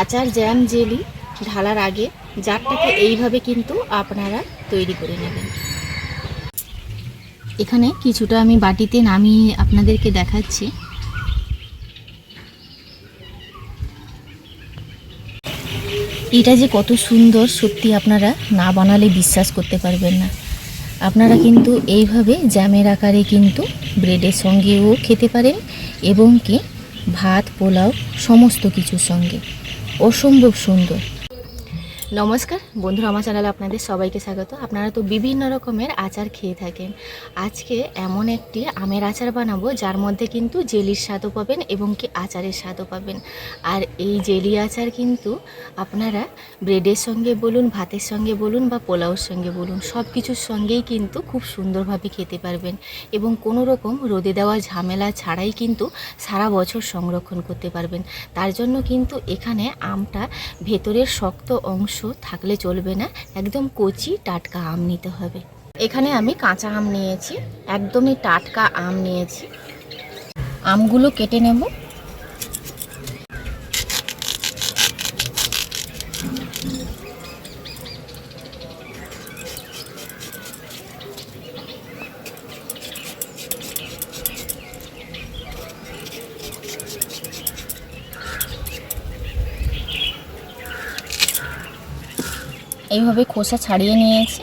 আচার jam jelly ঢালার আগে জারটাকে এইভাবে কিন্তু আপনারা তৈরি করে নেবেন। এখানে কিছুটা আমি বাটিতে নামিয়ে আপনাদেরকে দেখাচ্ছি। এটা যে কত সুন্দর সত্যি আপনারা না বানালে বিশ্বাস করতে পারবেন না। আপনারা কিন্তু এইভাবে জ্যামের আকারে কিন্তু ব্রেডের সঙ্গেও খেতে পারেন এবং কি ভাত, পোলাও, সমস্ত কিছুর সঙ্গে। অসম্ভব সুন্দর। নমস্কার, বন্ধুরা, আমার চ্যানেলে আপনাদের সবাইকে স্বাগত। আপনারা তো বিভিন্ন রকমের আচার খেয়ে থাকেন। আজকে এমন একটি আমের আচার বানাবো, যার মধ্যে কিন্তু জেলির স্বাদও পাবেন এবং কি আচারের স্বাদও পাবেন। আর এই জেলি আচার কিন্তু আপনারা ব্রেডের সঙ্গে বলুন, ভাতের সঙ্গে বলুন বা পোলাওর সঙ্গে বলুন সব কিছুর সঙ্গেই কিন্তু খুব সুন্দরভাবে খেতে পারবেন এবং কোনো রকম রোদে দেওয়া ঝামেলা ছাড়াই কিন্তু সারা বছর সংরক্ষণ করতে পারবেন। তার জন্য কিন্তু এখানে আমটা ভেতরের শক্ত অংশ থাকলে চলবে না। একদম কচি টাটকা আম নিতে হবে। এখানে আমি কাঁচা আম নিয়েছি, একদমই টাটকা আম নিয়েছি। আমগুলো কেটে নেব। এইভাবে খোসা ছাড়িয়ে নিয়েছি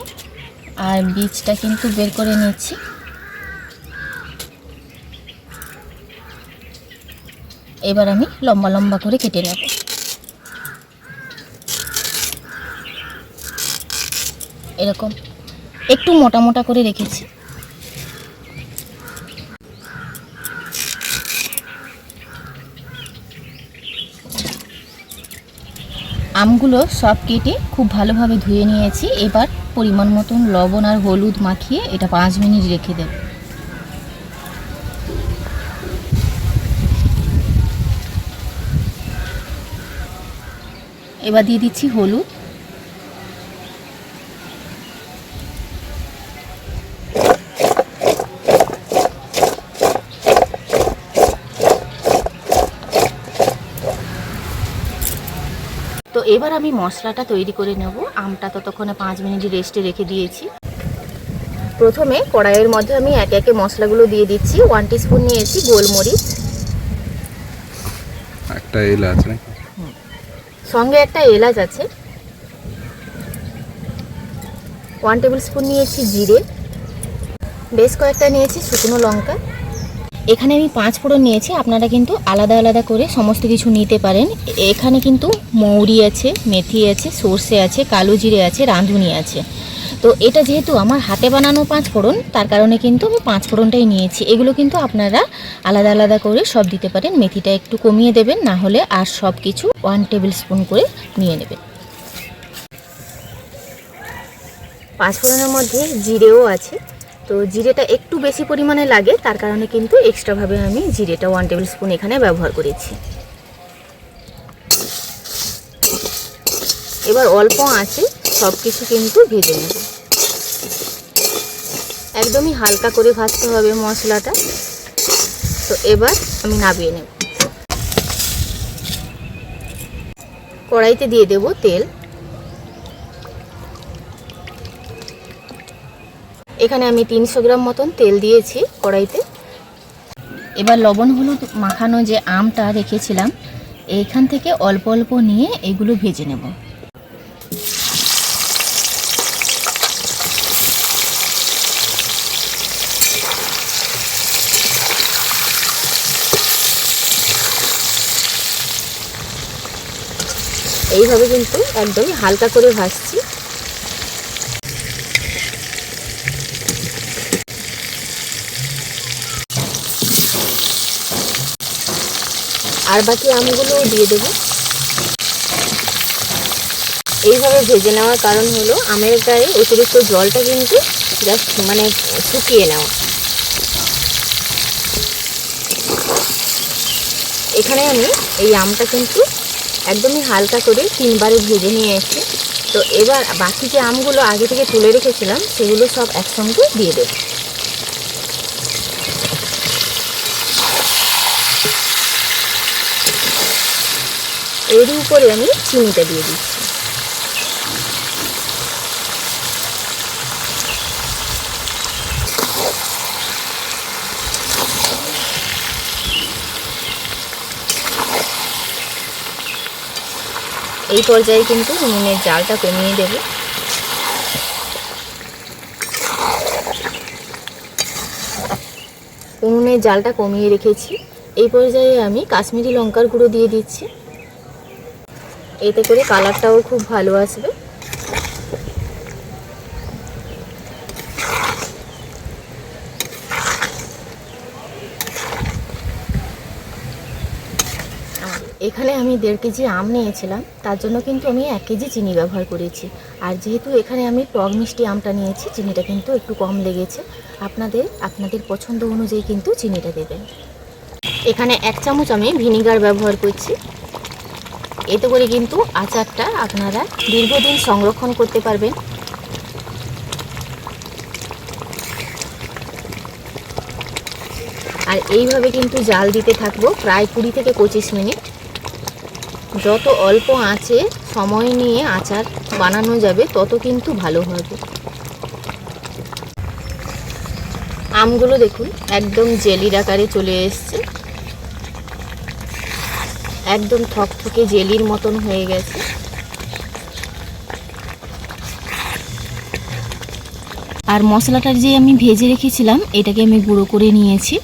আর বীজটা কিন্তু বের করে নিয়েছি এবার আমি লম্বা লম্বা করে কেটে নেব। এরকম একটু মোটা মোটা করে রেখেছি। আমগুলো সব কেটে খুব ভালোভাবে ধুয়ে নিয়েছি। এবার পরিমাণ মতন লবণ আর হলুদ মাখিয়ে এটা পাঁচ মিনিট রেখে দেব। এবার দিয়ে দিচ্ছি হলুদ। এবার আমি মশলাটা তৈরি করে নেব। আমটা ততক্ষণে পাঁচ মিনিট রেস্টে রেখে দিয়েছি। প্রথমে কড়াইয়ের মধ্যে আমি একে একে মশলাগুলো দিয়ে দিচ্ছি। ওয়ান স্পুন নিয়েছি গোলমরিচ। একটা এল আছে নাকি সঙ্গে একটা এলাচ আছে। ওয়ান টেবিল স্পুন নিয়েছি জিরে। বেশ কয়েকটা নিয়েছি শুকনো লঙ্কা। এখানে আমি পাঁচ ফোড়ন নিয়েছি, আপনারা কিন্তু আলাদা আলাদা করে সমস্ত কিছু নিতে পারেন। এখানে কিন্তু মৌরি আছে, মেথি আছে, সর্ষে আছে, কালো জিরে আছে, রাঁধুনি আছে। তো এটা যেহেতু আমার হাতে বানানো পাঁচ ফোড়ন, তার কারণে কিন্তু আমি পাঁচ ফোড়নটাই নিয়েছি। এগুলো কিন্তু আপনারা আলাদা আলাদা করে সব দিতে পারেন, মেথিটা একটু কমিয়ে দেবেন, না হলে আর সব কিছু ওয়ান টেবিল স্পুন করে নিয়ে নেবেন। পাঁচ ফোড়নের মধ্যে জিরেও আছে। তো জিরেটা একটু বেশি পরিমাণে লাগে, তার কারণে কিন্তু এক্সট্রাভাবে আমি জিরেটা ওয়ান টেবিল স্পুন এখানে ব্যবহার করেছি। এবার অল্প আছে সব কিছু কিন্তু ভেজে নেব। একদমই হালকা করে ভাজতে হবে মশলাটা। তো এবার আমি নামিয়ে নেব। কড়াইতে দিয়ে দেব তেল। এখানে আমি তিনশো গ্রাম মতন তেল দিয়েছি কড়াইতে। এবার লবণ হলুদ মাখানো যে আমটা রেখেছিলাম এইখান থেকে অল্প অল্প নিয়ে এগুলো ভেজে নেব। এইভাবে কিন্তু একদমই হালকা করে ভাজছি। আর বাকি আমগুলো দিয়ে দেবো। এইভাবে ভেজে নেওয়ার কারণ হলো আমের গায়ে অতিরিক্ত জলটা কিন্তু জাস্ট মানে শুকিয়ে নেওয়া। এখানে আমি এই আমটা কিন্তু একদমই হালকা করে তিনবারে ভেজে নিয়ে এসেছি। তো এবার বাকি যে আমগুলো আগে থেকে তুলে রেখেছিলাম, সেগুলো সব একসঙ্গে দিয়ে দেবো। এর উপরে আমি চিনিটা দিয়ে দিচ্ছি। এই পর্যায়ে কিন্তু নুনের জালটা কমিয়ে দেব। উনুনের জালটা কমিয়ে রেখেছি। এই পর্যায়ে আমি কাশ্মীরি লঙ্কার গুঁড়ো দিয়ে দিচ্ছি। এতে করে কালারটাও খুব ভালো আসবে। এখানে আমি দেড় কেজি আম নিয়েছিলাম, তার জন্য কিন্তু আমি এক কেজি চিনি ব্যবহার করেছি। আর যেহেতু এখানে আমি টক মিষ্টি আমটা নিয়েছি, চিনিটা কিন্তু একটু কম লেগেছে। আপনাদের আপনাদের পছন্দ অনুযায়ী কিন্তু চিনিটা দেবেন। এখানে এক চামচ আমি ভিনিগার ব্যবহার করছি। এতে করে কিন্তু আচারটা আপনারা দীর্ঘদিন সংরক্ষণ করতে পারবেন। আর এইভাবে কিন্তু জাল দিতে থাকব প্রায় কুড়ি থেকে পঁচিশ মিনিট। যত অল্প আঁচে সময় নিয়ে আচার বানানো যাবে, তত কিন্তু ভালো হবে। আমগুলো দেখুন, একদম জেলির আকারে চলে এসছে। একদম থকথকে জেলির মতন হয়ে গেছে। আর মশলাটার যে আমি ভেজে রেখেছিলাম, এটাকে আমি গুঁড়ো করে নিয়েছি।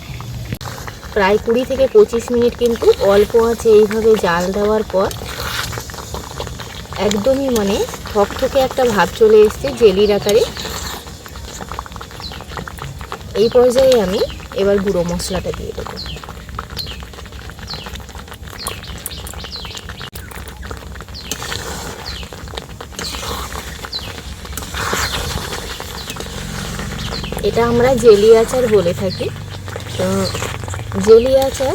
প্রায় কুড়ি থেকে পঁচিশ মিনিট কিন্তু অল্প আছে এইভাবে জাল দেওয়ার পর। একদমই মানে থকথকে একটা ভাব চলে এসছে জেলির আকারে। এই পর্যায়ে আমি এবার গুঁড়ো মশলাটা দিয়ে দেবো। এটা আমরা জেলি আচার বলে থাকি। তো জেলি আচার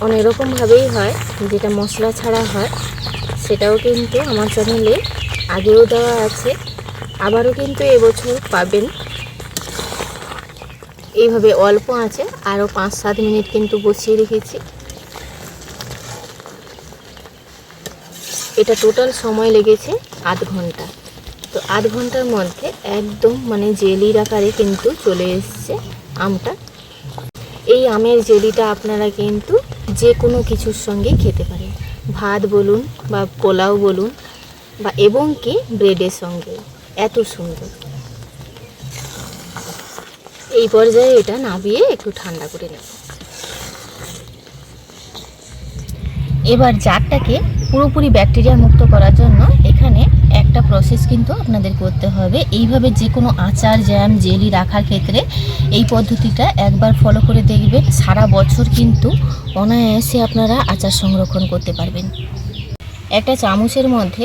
অনেক রকমভাবেই হয়, যেটা মশলা ছাড়া হয়। সেটাও কিন্তু আমার চ্যানেলে আগেও দেওয়া আছে। আবারও কিন্তু এবছর পাবেন। এইভাবে অল্প আছে, আরও পাঁচ সাত মিনিট কিন্তু বসিয়ে রেখেছি। এটা টোটাল সময় লেগেছে আধ ঘণ্টা। তো আধ ঘণ্টার মধ্যে একদম মানে জেলির আকারে কিন্তু চলে এসছে আমটা। এই আমের জেলিটা আপনারা কিন্তু যে কোনো কিছুর সঙ্গে খেতে পারেন। ভাত বলুন বা পোলাও বলুন বা এবং কি ব্রেডের সঙ্গে, এত সুন্দর। এই পর্যায়ে এটা নাবিয়ে একটু ঠান্ডা করে নেব। এবার জারটাকে পুরোপুরি ব্যাকটেরিয়া মুক্ত করার জন্য এখানে প্রসেস কিন্তু আপনাদের করতে হবে। এইভাবে যে কোনো আচার জ্যাম জেলি রাখার ক্ষেত্রে এই পদ্ধতিটা একবার ফলো করে দেখবেন। সারা বছর কিন্তু অনায়াসে আপনারা আচার সংরক্ষণ করতে পারবেন। একটা চামচের মধ্যে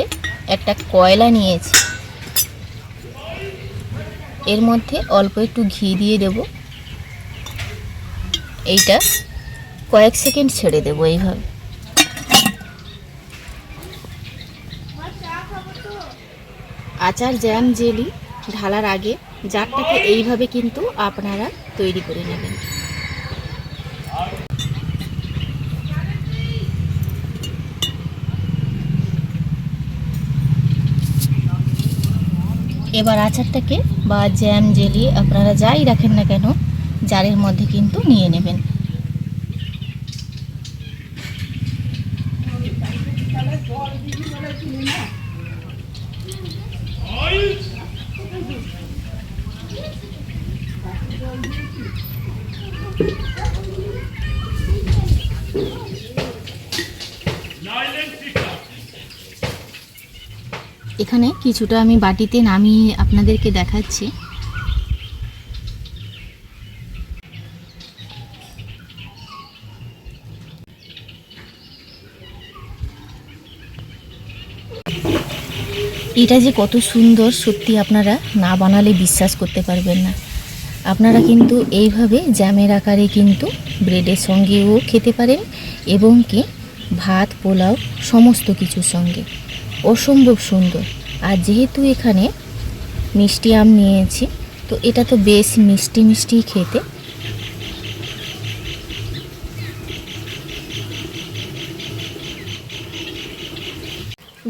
একটা কয়লা নিয়েছি। এর মধ্যে অল্প একটু ঘি দিয়ে দেব। এইটা কয়েক সেকেন্ড ছেড়ে দেবো এইভাবে। আচার জ্যাম জেলি ঢালার আগে জারটাকে এইভাবে কিন্তু আপনারা তৈরি করে নেবেন। এবার আচারটাকে বা জ্যাম জেলি আপনারা যাই রাখেন না কেন, জারের মধ্যে কিন্তু নিয়ে নেবেন। এখানে কিছুটা আমি বাটিতে নামিয়ে আপনাদেরকে দেখাচ্ছি। এটা যে কত সুন্দর সত্যি আপনারা না বানালে বিশ্বাস করতে পারবেন না। আপনারা কিন্তু এইভাবে জ্যামের আকারে কিন্তু ব্রেডের সঙ্গেও খেতে পারেন এবং কি ভাত, পোলাও, সমস্ত কিছুর সঙ্গে। অসম্ভব সুন্দর। আর যেহেতু এখানে মিষ্টি আম নিয়েছি, তো এটা তো বেশ মিষ্টি মিষ্টি খেতে।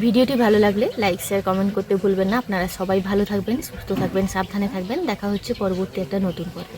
ভিডিওটি ভালো লাগলে লাইক শেয়ার কমেন্ট করতে ভুলবেন না। আপনারা সবাই ভালো থাকবেন, সুস্থ থাকবেন, সাবধানে থাকবেন। দেখা হচ্ছে পরবর্তী একটা নতুন পর্বে।